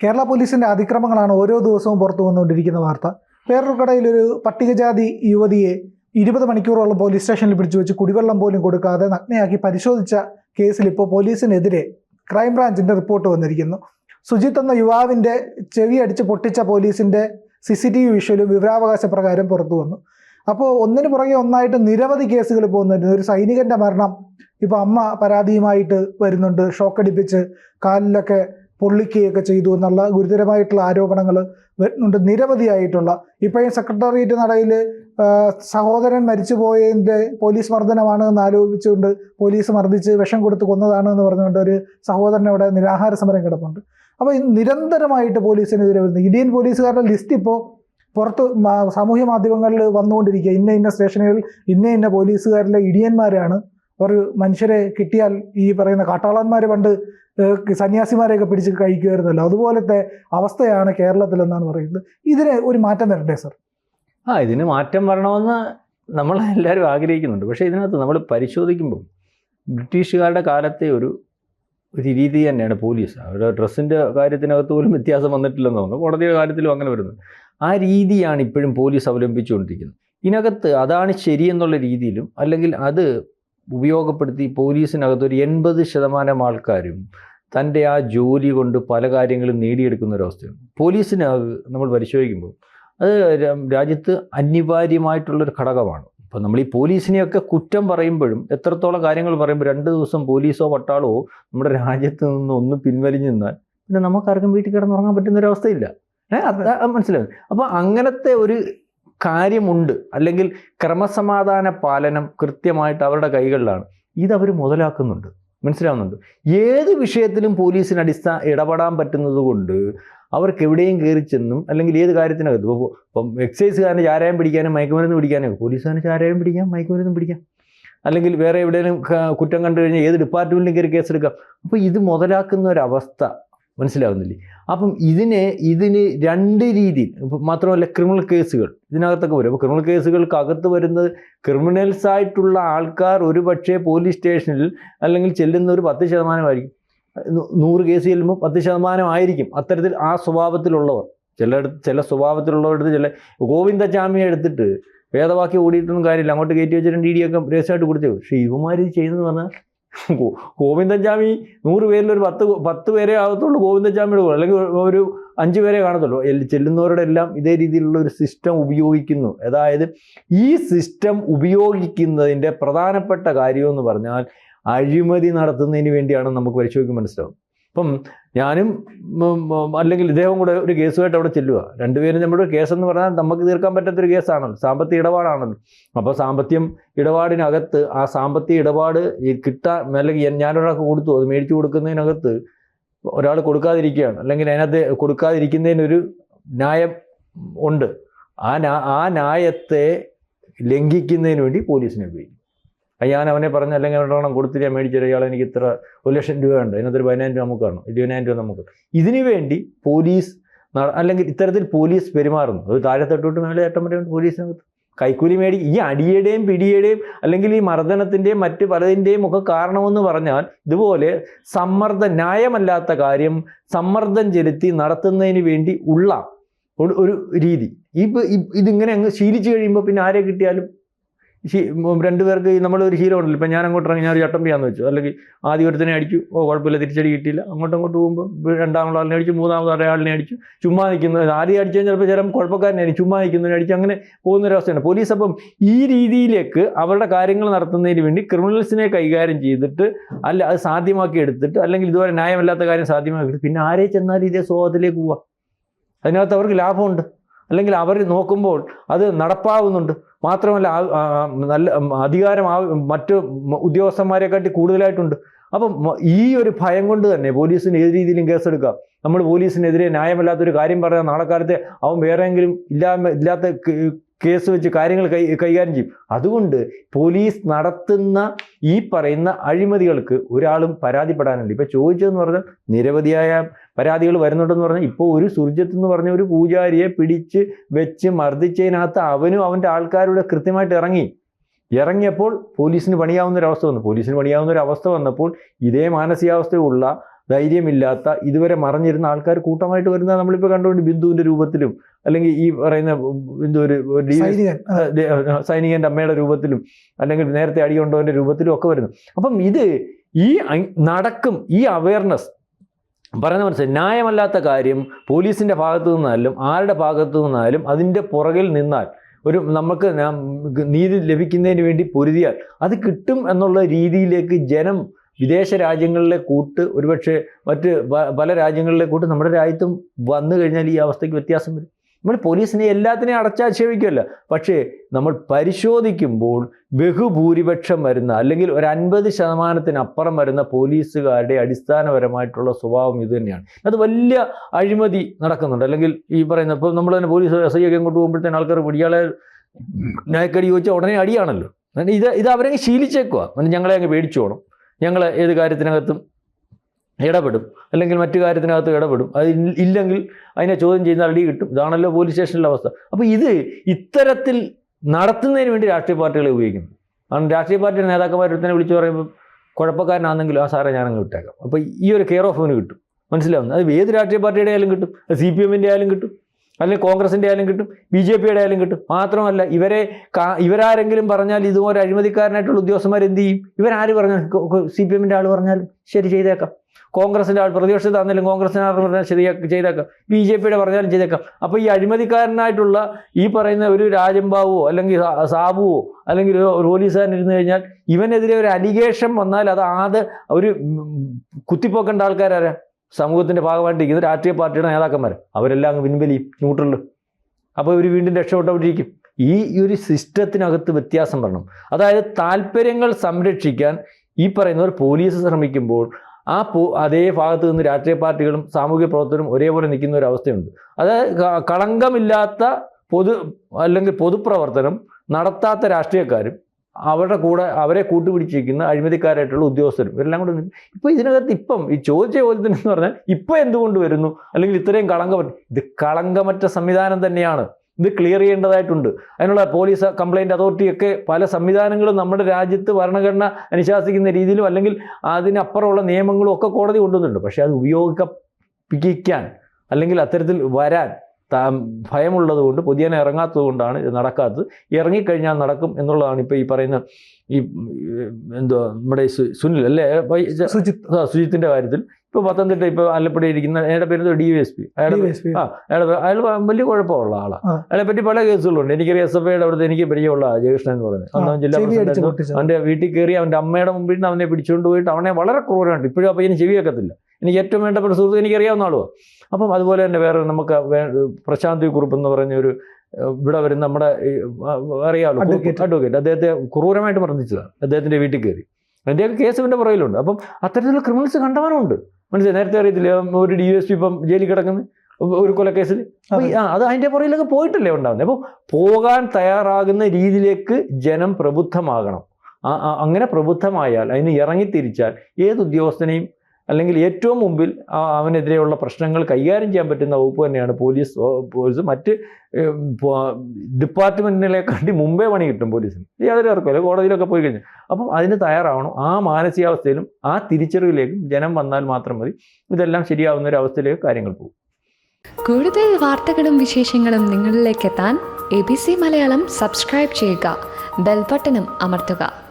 കേരള പോലീസിന്റെ അതിക്രമങ്ങളാണ് ഓരോ ദിവസവും പുറത്തു വന്നുകൊണ്ടിരിക്കുന്ന വാർത്ത. വേറൊരു കടയിലൊരു പട്ടികജാതി യുവതിയെ ഇരുപത് മണിക്കൂറോളം പോലീസ് സ്റ്റേഷനിൽ പിടിച്ചു വെച്ച് കുടിവെള്ളം പോലും കൊടുക്കാതെ നഗ്നയാക്കി പരിശോധിച്ച കേസിൽ ഇപ്പോൾ പോലീസിനെതിരെ ക്രൈംബ്രാഞ്ചിന്റെ റിപ്പോർട്ട് വന്നിരിക്കുന്നു. സുജിത്ത് എന്ന യുവാവിന്റെ ചെവി അടിച്ച് പൊട്ടിച്ച പോലീസിന്റെ സി സി ടി വി വിഷ്വലും വിവരാവകാശ പ്രകാരം പുറത്തു വന്നു. അപ്പോൾ ഒന്നിന് പുറകെ ഒന്നായിട്ട് നിരവധി കേസുകൾ വന്നിരുന്നു ഒരു സൈനികന്റെ മരണം ഇപ്പോൾ അമ്മ പരാതിയുമായിട്ട് വരുന്നുണ്ട്. ഷോക്കടിപ്പിച്ച് കാലിലൊക്കെ പൊള്ളിക്കുകയൊക്കെ ചെയ്തു എന്നുള്ള ഗുരുതരമായിട്ടുള്ള ആരോപണങ്ങൾ വരുന്നുണ്ട്. നിരവധിയായിട്ടുള്ള. ഇപ്പോഴും സെക്രട്ടേറിയറ്റ് നടയിൽ സഹോദരൻ മരിച്ചുപോയതിന്റെ പോലീസ് മർദ്ദനമാണ് എന്ന് ആരോപിച്ചുകൊണ്ട് പോലീസ് മർദ്ദിച്ച് വിഷം കൊടുത്ത് കൊന്നതാണ് എന്ന് പറഞ്ഞുകൊണ്ട് ഒരു സഹോദരൻ അവിടെ നിരാഹാര സമരം കിടപ്പുണ്ട്. അപ്പോൾ നിരന്തരമായിട്ട് പോലീസിനെതിരെ വരുന്നു ഇന്ത്യൻ പോലീസുകാരുടെ ലിസ്റ്റ് ഇപ്പോൾ പുറത്ത് സാമൂഹ്യ മാധ്യമങ്ങളിൽ വന്നുകൊണ്ടിരിക്കുക. ഇന്ന ഇന്ന സ്റ്റേഷനുകളിൽ ഇന്ന ഇന്ന പോലീസുകാരിലെ ഇടിയന്മാരാണ്. ഒരു മനുഷ്യരെ കിട്ടിയാൽ ഈ പറയുന്ന കാട്ടാളന്മാർ പണ്ട് സന്യാസിമാരെയൊക്കെ പിടിച്ച് കഴിക്കുമായിരുന്നല്ലോ. അതുപോലത്തെ അവസ്ഥയാണ് കേരളത്തിലെന്നാണ് പറയുന്നത്. ഇതിന് ഒരു മാറ്റം വരണ്ടേ സർ? ആ ഇതിന് മാറ്റം വരണമെന്ന് നമ്മൾ എല്ലാവരും ആഗ്രഹിക്കുന്നുണ്ട്. പക്ഷേ ഇതിനകത്ത് നമ്മൾ പരിശോധിക്കുമ്പോൾ ബ്രിട്ടീഷുകാരുടെ കാലത്തെ ഒരു ഒരു രീതി തന്നെയാണ് പോലീസ്. അവരുടെ ഡ്രസ്സിന്റെ കാര്യത്തിനകത്ത് പോലും വ്യത്യാസം വന്നിട്ടില്ലെന്ന് തോന്നുന്നു. കോടതിയുടെ കാര്യത്തിലും അങ്ങനെ വരുന്നത് ആ രീതിയാണ് ഇപ്പോഴും പോലീസ് അവലംബിച്ചുകൊണ്ടിരിക്കുന്നത്. ഇതിനകത്ത് അതാണ് ശരിയെന്നുള്ള രീതിയിലും അല്ലെങ്കിൽ അത് ഉപയോഗപ്പെടുത്തി പോലീസിനകത്ത് ഒരു എൺപത് ശതമാനം ആൾക്കാരും തന്റെ ആ ജോലി കൊണ്ട് പല കാര്യങ്ങളും നേടിയെടുക്കുന്ന ഒരവസ്ഥയാണ് പോലീസിന് നമ്മൾ പരിശോധിക്കുമ്പോൾ അത് രാജ്യത്ത് അനിവാര്യമായിട്ടുള്ളൊരു ഘടകമാണ്. ഇപ്പം നമ്മൾ ഈ പോലീസിനെയൊക്കെ കുറ്റം പറയുമ്പോഴും എത്രത്തോളം കാര്യങ്ങൾ പറയുമ്പോൾ രണ്ട് ദിവസം പോലീസോ പട്ടാളോ നമ്മുടെ രാജ്യത്ത് നിന്ന് ഒന്ന് പിൻവലിഞ്ഞു നിന്നാൽ പിന്നെ നമുക്കാർക്കും വീട്ടിൽ കിടന്നുറങ്ങാൻ പറ്റുന്ന ഒരു അവസ്ഥയില്ല. ഏഹ് മനസ്സിലായി? അപ്പോൾ അങ്ങനത്തെ ഒരു കാര്യമുണ്ട്. അല്ലെങ്കിൽ ക്രമസമാധാന പാലനം കൃത്യമായിട്ട് അവരുടെ കൈകളിലാണ്. ഇതവർ മുതലാക്കുന്നുണ്ട്. മനസ്സിലാവുന്നുണ്ട്. ഏത് വിഷയത്തിലും പോലീസിന് അടിസ്ഥാന ഇടപെടാൻ പറ്റുന്നത് കൊണ്ട് അവർക്ക് എവിടെയും കയറി ചെന്നും അല്ലെങ്കിൽ ഏത് കാര്യത്തിനകത്ത് ഇപ്പോൾ ഇപ്പം എക്സൈസുകാരന് ചാരായം പിടിക്കാനും മയക്കുമരുന്ന് പിടിക്കാനും പോലീസുകാരന് ചാരായം പിടിക്കാം മയക്കുമരുന്ന് പിടിക്കാം. അല്ലെങ്കിൽ വേറെ എവിടെയെങ്കിലും കുറ്റം കണ്ടു കഴിഞ്ഞാൽ ഏത് ഡിപ്പാർട്ട്മെന്റിലും കയറി കേസെടുക്കാം. അപ്പോൾ ഇത് മുതലാക്കുന്ന ഒരവസ്ഥ മനസ്സിലാവുന്നില്ലേ? അപ്പം ഇതിനെ ഇതിന് രണ്ട് രീതിയിൽ മാത്രമല്ല ക്രിമിനൽ കേസുകൾ ഇതിനകത്തൊക്കെ വരും. അപ്പോൾ ക്രിമിനൽ കേസുകൾക്ക് അകത്ത് വരുന്നത് ക്രിമിനൽസ് ആയിട്ടുള്ള ആൾക്കാർ ഒരു പക്ഷേ പോലീസ് സ്റ്റേഷനിൽ അല്ലെങ്കിൽ ചെല്ലുന്ന ഒരു പത്ത് ശതമാനമായിരിക്കും. നൂറ് കേസ് ചെല്ലുമ്പോൾ പത്ത് ശതമാനമായിരിക്കും അത്തരത്തിൽ ആ സ്വഭാവത്തിലുള്ളവർ. ചിലയിടത്ത് ചില സ്വഭാവത്തിലുള്ളവരുടെ ചില ഗോവിന്ദചാമിയെ എടുത്തിട്ട് വേദവാക്യം ഓടിയിട്ടൊന്നും കാര്യമില്ല. അങ്ങോട്ട് കയറ്റി വെച്ചിട്ട് ഡി ഒക്കെ രഹസ്യമായിട്ട് കൊടുത്തേ പക്ഷേ ഇവന്മാർ ഇത് ചെയ്യുന്നത് പറഞ്ഞാൽ ഗോവിന്ദൻചാമി നൂറ് പേരിൽ ഒരു പത്ത് പത്ത് പേരെ ആകത്തുള്ളൂ ഗോവിന്ദൻചാമിയുടെ കൂടെ. അല്ലെങ്കിൽ ഒരു- ഒരു അഞ്ച് പേരെ കാണത്തുള്ളൂ. ചെല്ലുന്നവരുടെ എല്ലാം ഇതേ രീതിയിലുള്ള ഒരു സിസ്റ്റം ഉപയോഗിക്കുന്നു. അതായത് ഈ സിസ്റ്റം ഉപയോഗിക്കുന്നതിന്റെ പ്രധാനപ്പെട്ട കാര്യമെന്ന് പറഞ്ഞാൽ അഴിമതി നടത്തുന്നതിന് വേണ്ടിയാണ് നമുക്ക് പരിശോധിക്കാൻ മനസ്സിലാവും ഇപ്പം ഞാനും അല്ലെങ്കിൽ ഇദ്ദേഹം കൂടെ ഒരു കേസുമായിട്ട് അവിടെ ചെല്ലുക രണ്ടുപേരും നമ്മുടെ കേസെന്ന് പറഞ്ഞാൽ നമുക്ക് തീർക്കാൻ പറ്റാത്തൊരു കേസാണല്ലോ സാമ്പത്തിക ഇടപാടാണല്ലോ അപ്പോൾ സാമ്പത്തികം ഇടപാടിനകത്ത് ആ സാമ്പത്തിക ഇടപാട് കിട്ടാൻ അല്ലെങ്കിൽ ഞാനൊരാൾക്ക് കൊടുത്തു അത് മേടിച്ചു കൊടുക്കുന്നതിനകത്ത് ഒരാൾ കൊടുക്കാതിരിക്കുകയാണ്. അല്ലെങ്കിൽ അതിനകത്ത് കൊടുക്കാതിരിക്കുന്നതിനൊരു ന്യായം ഉണ്ട്. ആ ആ ന്യായത്തെ ലംഘിക്കുന്നതിന് വേണ്ടി പോലീസിനെ ഉപയോഗിക്കും ഞാൻ അവനെ പറഞ്ഞ അല്ലെങ്കിൽ ഒരെണ്ണം കൊടുത്തിട്ട് ഞാൻ മേടിച്ചു ഇയാൾ എനിക്ക് ഇത്ര ഒരു ലക്ഷം രൂപ ഉണ്ട് അതിനകത്തൊരു പതിനായിരം രൂപ നമുക്ക് കാണും ഇരുപതിനായിരം രൂപ നമുക്ക് ഇതിനു വേണ്ടി പോലീസ് അല്ലെങ്കിൽ ഇത്തരത്തിൽ പോലീസ് പെരുമാറുന്നു. അത് താഴെത്തൊട്ട് മേലെ ഏട്ടം വരെ പോലീസിനകത്ത്. കൈക്കൂലി മേടി ഈ അടിയുടെയും പിടിയുടെയും അല്ലെങ്കിൽ ഈ മർദ്ദനത്തിന്റെയും മറ്റ് പലതിന്റെയും ഒക്കെ കാരണമെന്ന് പറഞ്ഞാൽ ഇതുപോലെ സമ്മർദ്ദ ന്യായമല്ലാത്ത കാര്യം സമ്മർദ്ദം ചെലുത്തി നടത്തുന്നതിന് വേണ്ടി ഉള്ള ഒരു രീതി. ഇപ്പം ഇതിങ്ങനെ അങ്ങ് ശീലിച്ചു കഴിയുമ്പോൾ പിന്നെ ആരെ കിട്ടിയാലും ഉം നമ്മൾ ഒരു ശീലം ഉണ്ടല്ലോ. ഇപ്പം ഞാൻ അങ്ങോട്ട് ഇറങ്ങി ഞാൻ ഒരു ചട്ടം ചെയ്യാന്ന് വെച്ചു. അല്ലെങ്കിൽ ആദ്യം ഒരുത്തനെ അടിച്ചു ഓ കുഴപ്പമില്ല തിരിച്ചടി കിട്ടിയില്ല. അങ്ങോട്ടും അങ്ങോട്ട് പോകുമ്പോൾ രണ്ടാമത്തെ ആളിനെ അടിച്ചു മൂന്നാമത്തെ ഒരാളിനെ അടിച്ചു. ചുമ്മാ നിൽക്കുന്നത് ആദ്യം അടിച്ചു കഴിഞ്ഞാൽ ചിലപ്പോൾ ചിലപ്പോൾ കുഴപ്പക്കാരനെ ചുമ്മാ നിൽക്കുന്നതിനെ അടിച്ച് അങ്ങനെ പോകുന്ന ഒരവസ്ഥയാണ് പോലീസ് അപ്പം ഈ രീതിയിലേക്ക് അവരുടെ കാര്യങ്ങൾ നടത്തുന്നതിന് വേണ്ടി ക്രിമിനൽസിനെ കൈകാര്യം ചെയ്തിട്ട് അല്ല അത് സാധ്യമാക്കി എടുത്തിട്ട് അല്ലെങ്കിൽ ഇതുവരെ ന്യായമല്ലാത്ത കാര്യം സാധ്യമാക്കി പിന്നെ ആരെ ചെന്നാലും ഇതേ സ്വഭാവത്തിലേക്ക് പോവാം. അതിനകത്ത് അവർക്ക് ലാഭമുണ്ട്. അല്ലെങ്കിൽ അവർ നോക്കുമ്പോൾ അത് നടപ്പാവുന്നുണ്ട്. മാത്രമല്ല നല്ല അധികാരം മറ്റ് ഉദ്യോഗസ്ഥന്മാരെക്കാട്ടി കൂടുതലായിട്ടുണ്ട്. അപ്പം ഈ ഒരു ഭയം കൊണ്ട് തന്നെ പോലീസിന് ഏത് രീതിയിലും കേസെടുക്കാം. നമ്മൾ പോലീസിനെതിരെ ന്യായമല്ലാത്തൊരു കാര്യം പറഞ്ഞാൽ നാളെ കാലത്തെ അവൻ വേറെങ്കിലും ഇല്ലാ ഇല്ലാത്ത കേസ് വെച്ച് കാര്യങ്ങൾ കൈ കൈകാര്യം ചെയ്യും. അതുകൊണ്ട് പോലീസ് നടത്തുന്ന ഈ പറയുന്ന അഴിമതികൾക്ക് ഒരാളും പരാതിപ്പെടാനില്ല ഇപ്പം ചോദിച്ചതെന്ന് പറഞ്ഞാൽ നിരവധിയായ പരാതികൾ വരുന്നുണ്ടെന്ന് പറഞ്ഞാൽ ഇപ്പോൾ ഒരു സുർജത്ത് എന്ന് പറഞ്ഞ ഒരു പൂജാരിയെ പിടിച്ച് വെച്ച് മർദ്ദിച്ചതിനകത്ത് അവനും അവന്റെ ആൾക്കാരുടെ കൃത്യമായിട്ട് ഇറങ്ങി. ഇറങ്ങിയപ്പോൾ പോലീസിന് പണിയാവുന്ന ഒരു അവസ്ഥ വന്നു. പോലീസിന് പണിയാവുന്ന ഒരു അവസ്ഥ വന്നപ്പോൾ ഇതേ മാനസികാവസ്ഥയുള്ള ധൈര്യമില്ലാത്ത ഇതുവരെ മറിഞ്ഞിരുന്ന ആൾക്കാർ കൂട്ടമായിട്ട് വരുന്നത് നമ്മളിപ്പോൾ കണ്ടുകൊണ്ട് ബിന്ദുവിന്റെ രൂപത്തിലും അല്ലെങ്കിൽ ഈ പറയുന്ന ബിന്ദു ഒരു സൈനികന്റെ അമ്മയുടെ രൂപത്തിലും അല്ലെങ്കിൽ നേരത്തെ അടികൊണ്ടവന്റെ രൂപത്തിലും ഒക്കെ വരുന്നു. അപ്പം ഇത് ഈ നടക്കും ഈ അവയർനെസ് പറയുന്ന മനസ്സിലായി? ന്യായമല്ലാത്ത കാര്യം പോലീസിന്റെ ഭാഗത്തു നിന്നാലും ആരുടെ ഭാഗത്തു നിന്നാലും അതിന്റെ പുറകിൽ നിന്നാൽ ഒരു നമുക്ക് നീതി ലഭിക്കുന്നതിന് വേണ്ടി പൊരുതിയാൽ അത് കിട്ടും എന്നുള്ള രീതിയിലേക്ക് ജനം വിദേശ രാജ്യങ്ങളിലെ കൂട്ട് ഒരുപക്ഷെ മറ്റ് പല രാജ്യങ്ങളിലെ കൂട്ട് നമ്മുടെ രാജ്യത്തും വന്നു കഴിഞ്ഞാൽ ഈ അവസ്ഥയ്ക്ക് വ്യത്യാസം വരും. നമ്മൾ പോലീസിനെ എല്ലാത്തിനെയും അടച്ചാക്ഷേപിക്കുമല്ല പക്ഷേ നമ്മൾ പരിശോധിക്കുമ്പോൾ ബഹുഭൂരിപക്ഷം വരുന്ന അല്ലെങ്കിൽ ഒരു അൻപത് ശതമാനത്തിനപ്പുറം വരുന്ന പോലീസുകാരുടെ അടിസ്ഥാനപരമായിട്ടുള്ള സ്വഭാവം ഇത് തന്നെയാണ്. അത് വലിയ അഴിമതി നടക്കുന്നുണ്ട്. അല്ലെങ്കിൽ ഈ പറയുന്ന ഇപ്പോൾ നമ്മൾ തന്നെ പോലീസ് എസ് ഐ ഒക്കെ അങ്ങോട്ട് പോകുമ്പോഴത്തേന് ആൾക്കാർ ഇയാളെ നയക്കടി ചോദിച്ചാൽ ഉടനെ അടിയാണല്ലോ. ഇത് ഇത് അവരെ ശീലിച്ചേക്കുക ഞങ്ങളെ അങ്ങ് പേടിച്ചു പോകണം ഞങ്ങൾ ഏത് കാര്യത്തിനകത്തും ഇടപെടും. അല്ലെങ്കിൽ മറ്റു കാര്യത്തിനകത്ത് ഇടപെടും. അത് ഇല്ലെങ്കിൽ അതിനെ ചോദ്യം ചെയ്യുന്ന അടി കിട്ടും. ഇതാണല്ലോ പോലീസ് സ്റ്റേഷനിലെ അവസ്ഥ. അപ്പോൾ ഇത് ഇത്തരത്തിൽ നടത്തുന്നതിന് വേണ്ടി രാഷ്ട്രീയ പാർട്ടികളെ ഉപയോഗിക്കുന്നു. കാരണം രാഷ്ട്രീയ പാർട്ടിയുടെ നേതാക്കന്മാരുടെ തന്നെ വിളിച്ചു പറയുമ്പോൾ കുഴപ്പക്കാരനാണെങ്കിലും ആ സാറെ ഞാനങ്ങ് വിട്ടേക്കാം. അപ്പോൾ ഈ ഒരു കെയർ ഓഫ് അവന് കിട്ടും. മനസ്സിലാവുന്നു? അത് ഏത് രാഷ്ട്രീയ പാർട്ടിയുടെ ആയാലും കിട്ടും സി പി എമ്മിന്റെ ആയാലും കിട്ടും. അല്ലെങ്കിൽ കോൺഗ്രസിന്റെ ആയാലും കിട്ടും ബി ജെ പിയുടെ ആയാലും കിട്ടും. മാത്രമല്ല ഇവരെ ഇവരാരെങ്കിലും പറഞ്ഞാൽ ഇതുപോലെ അഴിമതിക്കാരനായിട്ടുള്ള ഉദ്യോഗസ്ഥന്മാർ എന്ത് ചെയ്യും? ഇവരാര് പറഞ്ഞാൽ സി പി എമ്മിന്റെ ആൾ പറഞ്ഞാൽ ശരി ചെയ്തേക്കാം. കോൺഗ്രസിന്റെ ആൾ പ്രതിപക്ഷത്താണെങ്കിലും കോൺഗ്രസിന് ആൾ പറഞ്ഞാൽ ശരിയാക്കി ചെയ്തേക്കാം. ബി ജെ പിയുടെ പറഞ്ഞാലും ചെയ്തേക്കാം. അപ്പോൾ ഈ അഴിമതിക്കാരനായിട്ടുള്ള ഈ പറയുന്ന ഒരു രാജംബാവോ അല്ലെങ്കിൽ സാബുവോ അല്ലെങ്കിൽ ഒരു പോലീസുകാരൻ ഇരുന്ന് കഴിഞ്ഞാൽ ഇവനെതിരെ ഒരു അലിഗേഷൻ വന്നാൽ അത് ആത് ഒരു കുത്തിപ്പോക്കേണ്ട ആൾക്കാരാരാ? സമൂഹത്തിന്റെ ഭാഗമായിട്ടിരിക്കുന്ന രാഷ്ട്രീയ പാർട്ടിയുടെ നേതാക്കന്മാർ അവരെല്ലാം അങ്ങ് പിൻവലിയും ന്യൂട്രലിൽ അപ്പോൾ ഇവർ വീണ്ടും രക്ഷപ്പെട്ടവരിക്കും ഈ ഒരു സിസ്റ്റത്തിനകത്ത് വ്യത്യാസം വരണം. അതായത് താല്പര്യങ്ങൾ സംരക്ഷിക്കാൻ ഈ പറയുന്നവർ പോലീസ് ശ്രമിക്കുമ്പോൾ ആ പോ അതേ ഭാഗത്ത് നിന്ന് രാഷ്ട്രീയ പാർട്ടികളും സാമൂഹ്യ പ്രവർത്തകരും ഒരേപോലെ നിൽക്കുന്ന ഒരു അവസ്ഥയുണ്ട്. അതായത് കളങ്കമില്ലാത്ത പൊതു അല്ലെങ്കിൽ പൊതുപ്രവർത്തനം നടത്താത്ത രാഷ്ട്രീയക്കാരും അവരുടെ കൂടെ അവരെ കൂട്ടുപിടിച്ചിരിക്കുന്ന അഴിമതിക്കാരായിട്ടുള്ള ഉദ്യോഗസ്ഥരും ഇവരെല്ലാം കൂടെ ഇപ്പോൾ ഇപ്പൊ ഇതിനകത്ത് ഇപ്പം ഈ ചോദിച്ച ചോദ്യത്തിന് എന്ന് പറഞ്ഞാൽ ഇപ്പൊ എന്തുകൊണ്ട് വരുന്നു? അല്ലെങ്കിൽ ഇത്രയും കളങ്കമറ്റ ഇത് കളങ്കമറ്റ സംവിധാനം തന്നെയാണ്. ഇത് ക്ലിയർ ചെയ്യേണ്ടതായിട്ടുണ്ട്. അതിനുള്ള പോലീസ് കംപ്ലൈന്റ് അതോറിറ്റി ഒക്കെ പല സംവിധാനങ്ങളും നമ്മുടെ രാജ്യത്ത് ഭരണഘടന അനുശാസിക്കുന്ന രീതിയിലും അല്ലെങ്കിൽ അതിനപ്പുറമുള്ള നിയമങ്ങളും ഒക്കെ കോടതി കൊണ്ടുവന്നിട്ടുണ്ട്. പക്ഷേ അത് ഉപയോഗിക്കാൻ അല്ലെങ്കിൽ അത്തരത്തിൽ വരാൻ താ ഭയമുള്ളത് കൊണ്ട് പൊതിയനെ ഇറങ്ങാത്തത് കൊണ്ടാണ് ഇത് നടക്കാത്തത്. ഇറങ്ങിക്കഴിഞ്ഞാൽ നടക്കും എന്നുള്ളതാണ് ഇപ്പോൾ ഈ പറയുന്ന ഈ എന്തോ നമ്മുടെ സുനിൽ അല്ലേ? സുജിത് സുജിത്ത്. ആ, സുജിത്തിന്റെ കാര്യത്തിൽ. ഇപ്പോൾ പത്തനംതിട്ട ഇപ്പോൾ ആലപ്പുഴ ഇരിക്കുന്ന അയാളുടെ പേര് ഡി വി എസ് പി. അയാളുടെ ആ അയാൾ അയാൾ വലിയ കുഴപ്പമുള്ള ആളാണ്. അയാളെ പറ്റി പല കേസുകളുണ്ട്. എനിക്ക് എസ് എഫ് ഐയുടെ അവിടുത്തെ എനിക്ക് പരിചയമുള്ള ജയകൃഷ്ണൻ എന്ന് പറയുന്നത്. അന്ന് ജില്ലാ പ്രസിഡന്റ്. അവന്റെ വീട്ടിൽ കയറി അവന്റെ അമ്മയുടെ മുമ്പിൽ നിന്ന് അവനെ പിടിച്ചുകൊണ്ട് പോയിട്ട് അവനെ വളരെ ക്രൂരമായിട്ട് ഇപ്പോഴും ആ പയ്യന് ചെവി വെക്കത്തില്ല എനിക്ക് ഏറ്റവും വേണ്ടപ്പെട്ട സുഹൃത്ത് എനിക്കറിയാവുന്ന ആളുമാണ് അപ്പം അതുപോലെ തന്നെ വേറെ നമുക്ക് പ്രശാന്തി കുറുപ്പ് എന്ന് പറഞ്ഞ ഒരു ഇവിടെ വരുന്ന നമ്മുടെ അഡ്വക്കേറ്റ് അറിയാമല്ലോ Advocate. അഡ്വക്കേറ്റ് അദ്ദേഹത്തെ ക്രൂരമായിട്ട് മർദ്ദിച്ചതാണ്. അദ്ദേഹത്തിന്റെ വീട്ടിൽ കയറി. അതിന്റെയൊക്കെ കേസ് ഇവന്റെ പുറകിലുണ്ട്. അപ്പം അത്തരത്തിലുള്ള ക്രിമിനൽസ് കണ്ടവാനുണ്ട് മനസ്സിലായി? നേരത്തെ അറിയത്തില്ല ഒരു ഡി എസ് പി ഇപ്പം ജയിലിൽ കിടക്കുന്നത് ഒരു കൊലക്കേസിൽ. ആ അത് അതിന്റെ പുറയിലൊക്കെ പോയിട്ടല്ലേ ഉണ്ടാവുന്നത് അപ്പോൾ പോകാൻ തയ്യാറാകുന്ന രീതിയിലേക്ക് ജനം പ്രബുദ്ധമാകണം. അങ്ങനെ പ്രബുദ്ധമായാൽ അതിന് ഇറങ്ങിത്തിരിച്ചാൽ ഏത് ഉദ്യോഗസ്ഥനെയും അല്ലെങ്കിൽ ഏറ്റവും മുമ്പിൽ അവനെതിരെയുള്ള പ്രശ്നങ്ങൾ കൈകാര്യം ചെയ്യാൻ പറ്റുന്ന വകുപ്പ് തന്നെയാണ് പോലീസ് പോലീസ്. മറ്റ് ഡിപ്പാർട്ട്മെന്റിനെ കണ്ടി മുമ്പേ പണി കിട്ടും പോലീസിന്. യാതൊരു ഇറക്കുമല്ലോ കോടതിയിലൊക്കെ പോയി കഴിഞ്ഞാൽ അപ്പം അതിന് തയ്യാറാവണം. ആ മാനസികാവസ്ഥയിലും ആ തിരിച്ചറിവിലേക്കും ജനം വന്നാൽ മാത്രം മതി. ഇതെല്ലാം ശരിയാവുന്ന ഒരു അവസ്ഥയിലേക്ക് കാര്യങ്ങൾ പോകും. കൂടുതൽ വാർത്തകളും വിശേഷങ്ങളും നിങ്ങളിലേക്ക് എത്താൻ A B C Malayalam subscribe ചെയ്യുക. ബെൽബട്ടനും അമർത്തുക.